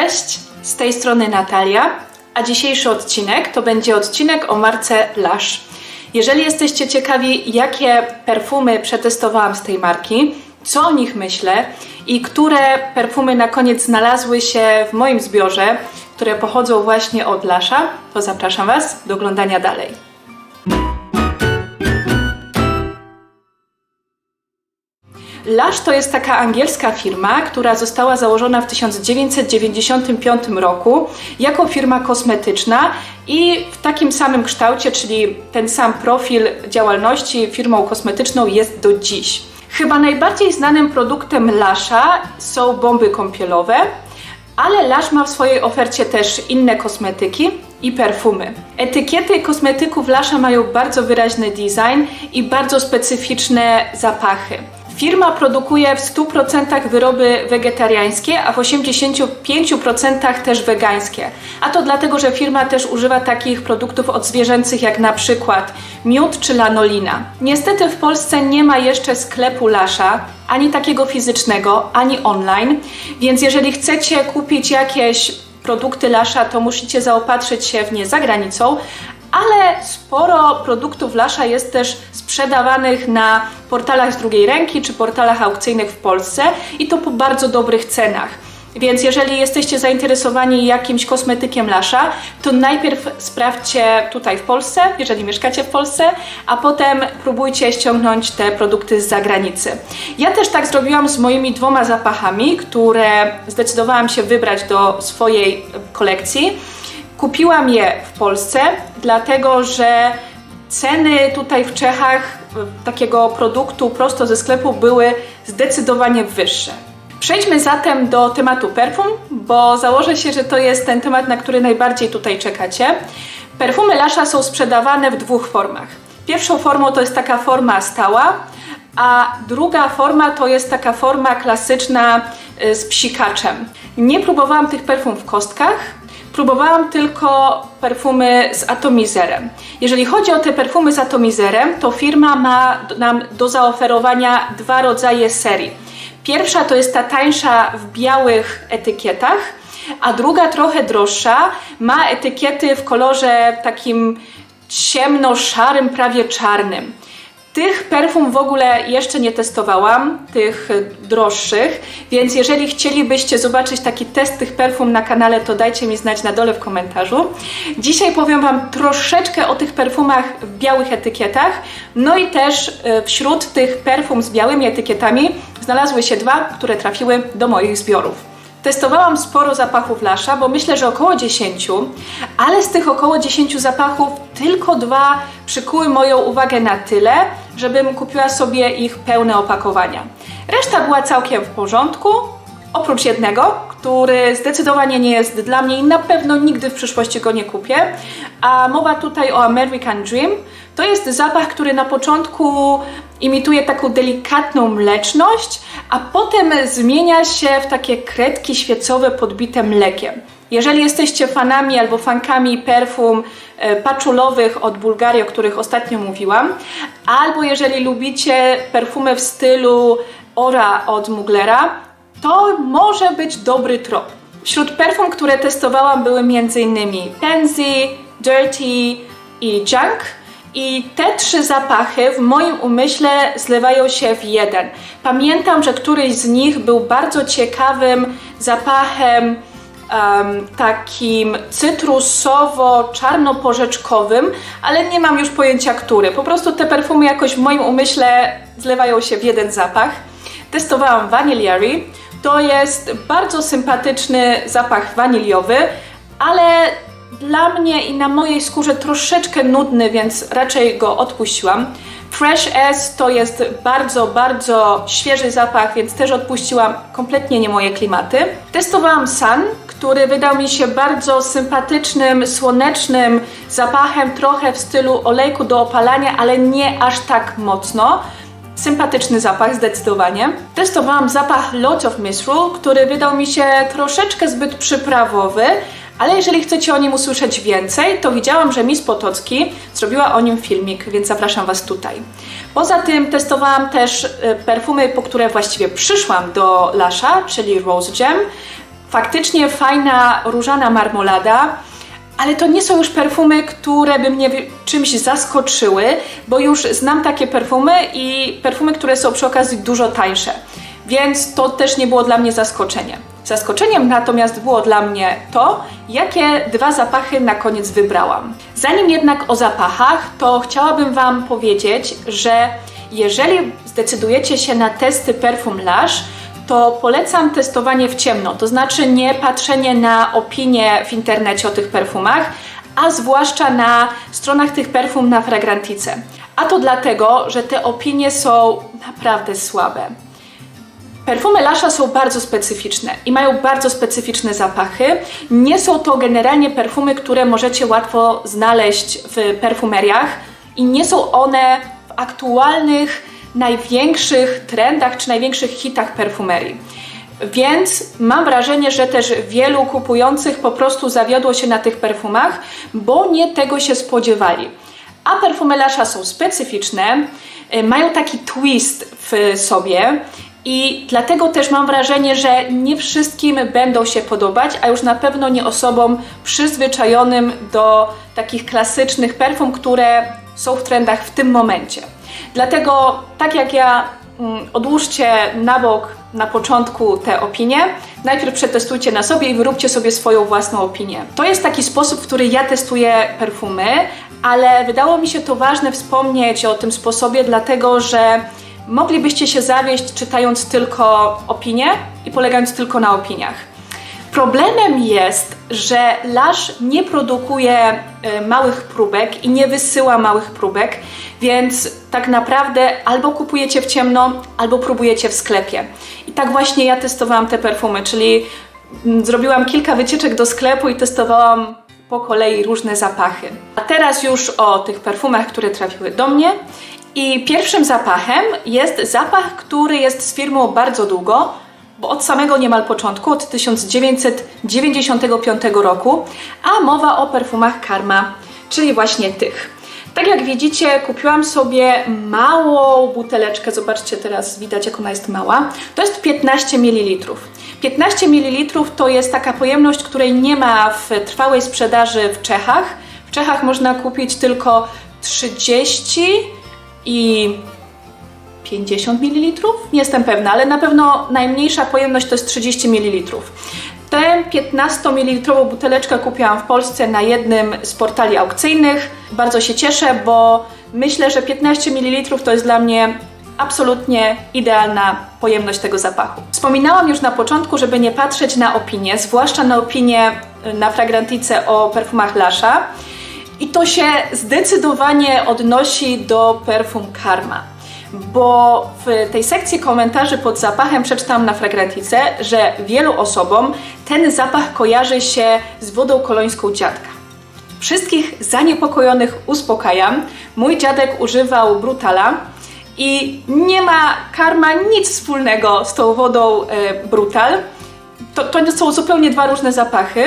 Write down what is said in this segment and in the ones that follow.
Cześć, z tej strony Natalia, a dzisiejszy odcinek to będzie odcinek o marce Lush. Jeżeli jesteście ciekawi, jakie perfumy przetestowałam z tej marki, co o nich myślę i które perfumy na koniec znalazły się w moim zbiorze, które pochodzą właśnie od Lasha, to zapraszam Was do oglądania dalej. Lush to jest taka angielska firma, która została założona w 1995 roku jako firma kosmetyczna i w takim samym kształcie, czyli ten sam profil działalności firmą kosmetyczną jest do dziś. Chyba najbardziej znanym produktem Lasha są bomby kąpielowe, ale Lush ma w swojej ofercie też inne kosmetyki i perfumy. Etykiety kosmetyków Lasha mają bardzo wyraźny design i bardzo specyficzne zapachy. Firma produkuje w 100% wyroby wegetariańskie, a w 85% też wegańskie. A to dlatego, że firma też używa takich produktów odzwierzęcych jak na przykład miód czy lanolina. Niestety w Polsce nie ma jeszcze sklepu Lasza, ani takiego fizycznego, ani online, więc jeżeli chcecie kupić jakieś produkty Lasza, to musicie zaopatrzyć się w nie za granicą, ale sporo produktów Lasza jest też sprzedawanych na portalach z drugiej ręki czy portalach aukcyjnych w Polsce i to po bardzo dobrych cenach. Więc jeżeli jesteście zainteresowani jakimś kosmetykiem Lasza, to najpierw sprawdźcie tutaj w Polsce, jeżeli mieszkacie w Polsce, a potem próbujcie ściągnąć te produkty z zagranicy. Ja też tak zrobiłam z moimi dwoma zapachami, które zdecydowałam się wybrać do swojej kolekcji. Kupiłam je w Polsce, dlatego że ceny tutaj w Czechach takiego produktu prosto ze sklepu były zdecydowanie wyższe. Przejdźmy zatem do tematu perfum, bo założę się, że to jest ten temat, na który najbardziej tutaj czekacie. Perfumy Lasha są sprzedawane w dwóch formach. Pierwszą formą to jest taka forma stała, a druga forma to jest taka forma klasyczna y, z psikaczem. Nie próbowałam tych perfum w kostkach, Próbowałam tylko perfumy z atomizerem. Jeżeli chodzi o te perfumy z atomizerem, to firma ma nam do zaoferowania dwa rodzaje serii. Pierwsza to jest ta tańsza w białych etykietach, a druga trochę droższa ma etykiety w kolorze takim ciemno-szarym, prawie czarnym. Tych perfum w ogóle jeszcze nie testowałam, tych droższych, więc jeżeli chcielibyście zobaczyć taki test tych perfum na kanale, to dajcie mi znać na dole w komentarzu. Dzisiaj powiem Wam troszeczkę o tych perfumach w białych etykietach, no i też e, wśród tych perfum z białymi etykietami znalazły się dwa, które trafiły do moich zbiorów. Testowałam sporo zapachów Lasza, bo myślę, że około 10, ale z tych około 10 zapachów tylko dwa przykuły moją uwagę na tyle, żebym kupiła sobie ich pełne opakowania. Reszta była całkiem w porządku, oprócz jednego, który zdecydowanie nie jest dla mnie i na pewno nigdy w przyszłości go nie kupię. A mowa tutaj o American Dream. To jest zapach, który na początku imituje taką delikatną mleczność, a potem zmienia się w takie kredki świecowe podbite mlekiem. Jeżeli jesteście fanami albo fankami perfum paczulowych od Bulgarii, o których ostatnio mówiłam, albo jeżeli lubicie perfumy w stylu Ora od Muglera, to może być dobry trop. Wśród perfum, które testowałam były m.in. Pansy, Dirty i Junk. I te trzy zapachy w moim umyśle zlewają się w jeden. Pamiętam, że któryś z nich był bardzo ciekawym zapachem um, takim cytrusowo-czarnoporzeczkowym, ale nie mam już pojęcia który. Po prostu te perfumy jakoś w moim umyśle zlewają się w jeden zapach. Testowałam Vanillary. To jest bardzo sympatyczny zapach waniliowy, ale dla mnie i na mojej skórze troszeczkę nudny, więc raczej go odpuściłam. Fresh S to jest bardzo, bardzo świeży zapach, więc też odpuściłam kompletnie nie moje klimaty. Testowałam Sun, który wydał mi się bardzo sympatycznym, słonecznym zapachem, trochę w stylu olejku do opalania, ale nie aż tak mocno. Sympatyczny zapach, zdecydowanie. Testowałam zapach Lots of Misru, który wydał mi się troszeczkę zbyt przyprawowy, ale jeżeli chcecie o nim usłyszeć więcej, to widziałam, że Miss Potocki zrobiła o nim filmik, więc zapraszam Was tutaj. Poza tym testowałam też y, perfumy, po które właściwie przyszłam do Lasha, czyli Rose Gem. Faktycznie fajna różana marmolada, ale to nie są już perfumy, które by mnie czymś zaskoczyły, bo już znam takie perfumy i perfumy, które są przy okazji dużo tańsze. Więc to też nie było dla mnie zaskoczenie. Zaskoczeniem natomiast było dla mnie to, jakie dwa zapachy na koniec wybrałam. Zanim jednak o zapachach, to chciałabym Wam powiedzieć, że jeżeli zdecydujecie się na testy perfum Lush, to polecam testowanie w ciemno, to znaczy nie patrzenie na opinie w internecie o tych perfumach, a zwłaszcza na stronach tych perfum na Fragrantice. A to dlatego, że te opinie są naprawdę słabe. Perfumy Lasha są bardzo specyficzne i mają bardzo specyficzne zapachy. Nie są to generalnie perfumy, które możecie łatwo znaleźć w perfumeriach i nie są one w aktualnych, największych trendach czy największych hitach perfumerii. Więc mam wrażenie, że też wielu kupujących po prostu zawiodło się na tych perfumach, bo nie tego się spodziewali. A perfumy Lasha są specyficzne, y, mają taki twist w sobie i dlatego też mam wrażenie, że nie wszystkim będą się podobać, a już na pewno nie osobom przyzwyczajonym do takich klasycznych perfum, które są w trendach w tym momencie. Dlatego, tak jak ja, mm, odłóżcie na bok na początku te opinie, najpierw przetestujcie na sobie i wyróbcie sobie swoją własną opinię. To jest taki sposób, w który ja testuję perfumy, ale wydało mi się to ważne wspomnieć o tym sposobie, dlatego że moglibyście się zawieść czytając tylko opinie i polegając tylko na opiniach. Problemem jest, że Lush nie produkuje y, małych próbek i nie wysyła małych próbek, więc tak naprawdę albo kupujecie w ciemno, albo próbujecie w sklepie. I tak właśnie ja testowałam te perfumy, czyli mm, zrobiłam kilka wycieczek do sklepu i testowałam po kolei różne zapachy. A teraz już o tych perfumach, które trafiły do mnie. I pierwszym zapachem jest zapach, który jest z firmą bardzo długo, bo od samego niemal początku, od 1995 roku, a mowa o perfumach Karma, czyli właśnie tych. Tak jak widzicie, kupiłam sobie małą buteleczkę. Zobaczcie teraz, widać jak ona jest mała. To jest 15 ml. 15 ml to jest taka pojemność, której nie ma w trwałej sprzedaży w Czechach. W Czechach można kupić tylko 30 i 50 ml? Nie jestem pewna, ale na pewno najmniejsza pojemność to jest 30 ml. Tę 15 ml buteleczkę kupiłam w Polsce na jednym z portali aukcyjnych. Bardzo się cieszę, bo myślę, że 15 ml to jest dla mnie absolutnie idealna pojemność tego zapachu. Wspominałam już na początku, żeby nie patrzeć na opinie, zwłaszcza na opinie na Fragrantice o perfumach Lasha. I to się zdecydowanie odnosi do perfum Karma bo w tej sekcji komentarzy pod zapachem przeczytałam na Fragrantice, że wielu osobom ten zapach kojarzy się z wodą kolońską dziadka. Wszystkich zaniepokojonych uspokajam. Mój dziadek używał Brutala i nie ma karma nic wspólnego z tą wodą e, Brutal. To, to są zupełnie dwa różne zapachy.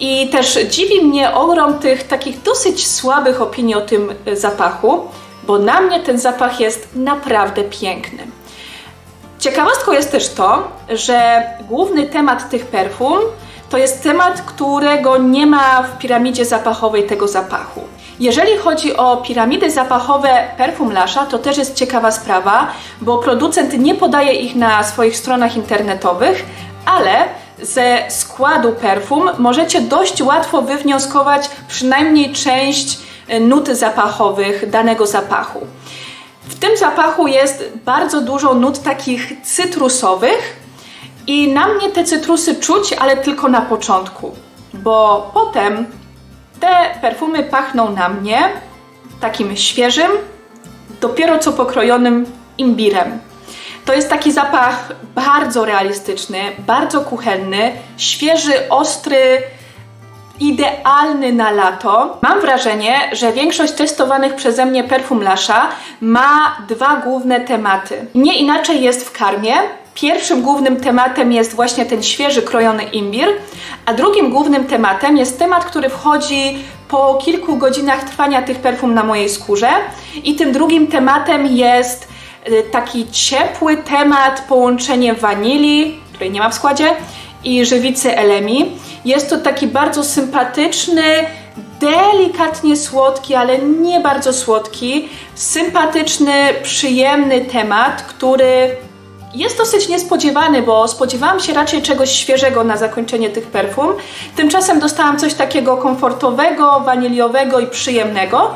I też dziwi mnie ogrom tych takich dosyć słabych opinii o tym e, zapachu bo na mnie ten zapach jest naprawdę piękny. Ciekawostką jest też to, że główny temat tych perfum to jest temat, którego nie ma w piramidzie zapachowej tego zapachu. Jeżeli chodzi o piramidy zapachowe perfum Lasha, to też jest ciekawa sprawa, bo producent nie podaje ich na swoich stronach internetowych, ale ze składu perfum możecie dość łatwo wywnioskować przynajmniej część nut zapachowych danego zapachu. W tym zapachu jest bardzo dużo nut takich cytrusowych i na mnie te cytrusy czuć, ale tylko na początku, bo potem te perfumy pachną na mnie takim świeżym, dopiero co pokrojonym imbirem. To jest taki zapach bardzo realistyczny, bardzo kuchenny, świeży, ostry, idealny na lato. Mam wrażenie, że większość testowanych przeze mnie perfum Lasha ma dwa główne tematy. Nie inaczej jest w karmie. Pierwszym głównym tematem jest właśnie ten świeży krojony imbir, a drugim głównym tematem jest temat, który wchodzi po kilku godzinach trwania tych perfum na mojej skórze. I tym drugim tematem jest taki ciepły temat, połączenie wanilii, której nie ma w składzie, i żywicy Elemi. Jest to taki bardzo sympatyczny, delikatnie słodki, ale nie bardzo słodki, sympatyczny, przyjemny temat, który jest dosyć niespodziewany, bo spodziewałam się raczej czegoś świeżego na zakończenie tych perfum. Tymczasem dostałam coś takiego komfortowego, waniliowego i przyjemnego,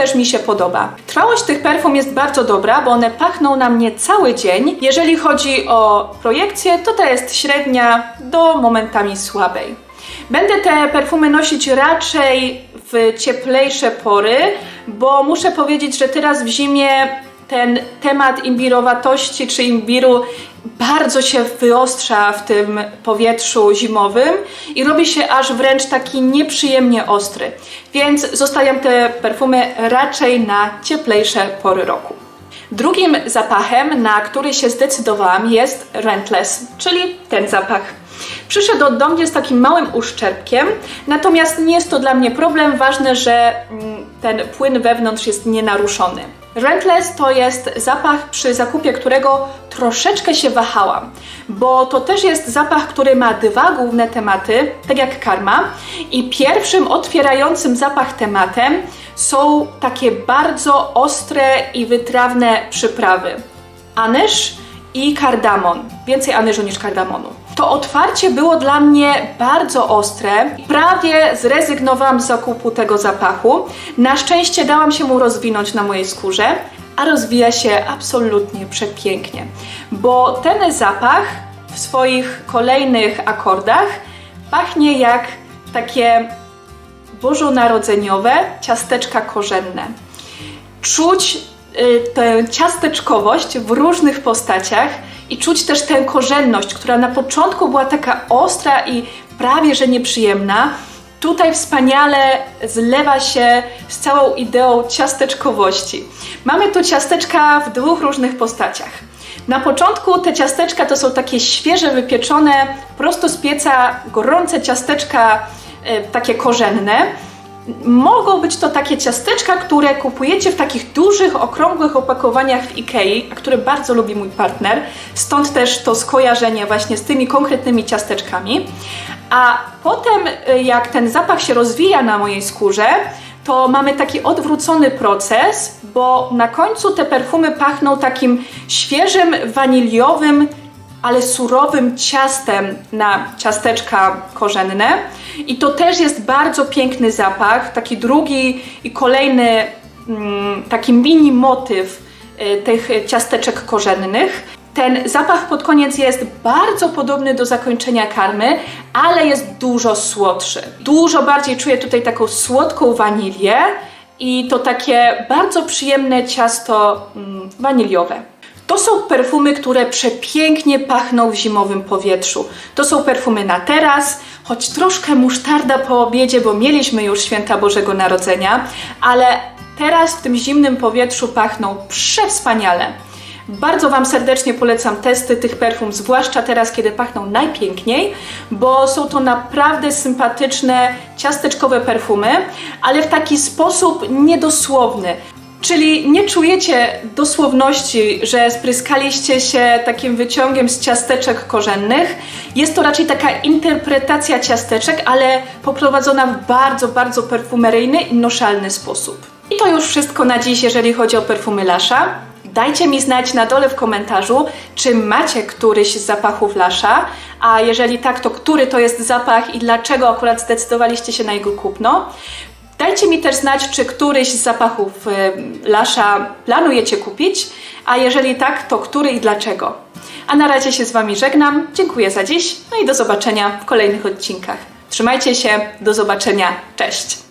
też mi się podoba. Trwałość tych perfum jest bardzo dobra, bo one pachną na mnie cały dzień. Jeżeli chodzi o projekcję, to to jest średnia do momentami słabej. Będę te perfumy nosić raczej w cieplejsze pory, bo muszę powiedzieć, że teraz w zimie ten temat imbirowatości czy imbiru bardzo się wyostrza w tym powietrzu zimowym i robi się aż wręcz taki nieprzyjemnie ostry. Więc zostawiam te perfumy raczej na cieplejsze pory roku. Drugim zapachem, na który się zdecydowałam, jest Rentless, czyli ten zapach. Przyszedł do mnie z takim małym uszczerbkiem, natomiast nie jest to dla mnie problem. Ważne, że mm, ten płyn wewnątrz jest nienaruszony. Rentless to jest zapach, przy zakupie którego troszeczkę się wahałam, bo to też jest zapach, który ma dwa główne tematy, tak jak karma. I pierwszym otwierającym zapach tematem są takie bardzo ostre i wytrawne przyprawy. Anyż i kardamon. Więcej anyżu niż kardamonu. To otwarcie było dla mnie bardzo ostre. Prawie zrezygnowałam z zakupu tego zapachu. Na szczęście dałam się mu rozwinąć na mojej skórze, a rozwija się absolutnie przepięknie, bo ten zapach w swoich kolejnych akordach pachnie jak takie bożonarodzeniowe ciasteczka korzenne. Czuć tę ciasteczkowość w różnych postaciach i czuć też tę korzenność, która na początku była taka ostra i prawie że nieprzyjemna. Tutaj wspaniale zlewa się z całą ideą ciasteczkowości. Mamy tu ciasteczka w dwóch różnych postaciach. Na początku te ciasteczka to są takie świeże wypieczone, prosto z pieca, gorące ciasteczka, e, takie korzenne. Mogą być to takie ciasteczka, które kupujecie w takich dużych, okrągłych opakowaniach w Ikei, które bardzo lubi mój partner. Stąd też to skojarzenie właśnie z tymi konkretnymi ciasteczkami. A potem, y, jak ten zapach się rozwija na mojej skórze, to mamy taki odwrócony proces, bo na końcu te perfumy pachną takim świeżym, waniliowym, ale surowym ciastem na ciasteczka korzenne. I to też jest bardzo piękny zapach, taki drugi i kolejny mm, taki mini motyw y, tych ciasteczek korzennych. Ten zapach pod koniec jest bardzo podobny do zakończenia karmy, ale jest dużo słodszy. Dużo bardziej czuję tutaj taką słodką wanilię i to takie bardzo przyjemne ciasto mm, waniliowe. To są perfumy, które przepięknie pachną w zimowym powietrzu. To są perfumy na teraz, choć troszkę musztarda po obiedzie, bo mieliśmy już święta Bożego Narodzenia, ale teraz w tym zimnym powietrzu pachną przewspaniale. Bardzo Wam serdecznie polecam testy tych perfum, zwłaszcza teraz, kiedy pachną najpiękniej, bo są to naprawdę sympatyczne, ciasteczkowe perfumy, ale w taki sposób niedosłowny. Czyli nie czujecie dosłowności, że spryskaliście się takim wyciągiem z ciasteczek korzennych. Jest to raczej taka interpretacja ciasteczek, ale poprowadzona w bardzo, bardzo perfumeryjny i noszalny sposób. I to już wszystko na dziś, jeżeli chodzi o perfumy Lasza. Dajcie mi znać na dole w komentarzu, czy macie któryś z zapachów Lasza, a jeżeli tak, to który to jest zapach i dlaczego akurat zdecydowaliście się na jego kupno. Dajcie mi też znać, czy któryś z zapachów y, Lasza planujecie kupić, a jeżeli tak, to który i dlaczego. A na razie się z Wami żegnam, dziękuję za dziś, no i do zobaczenia w kolejnych odcinkach. Trzymajcie się, do zobaczenia, cześć!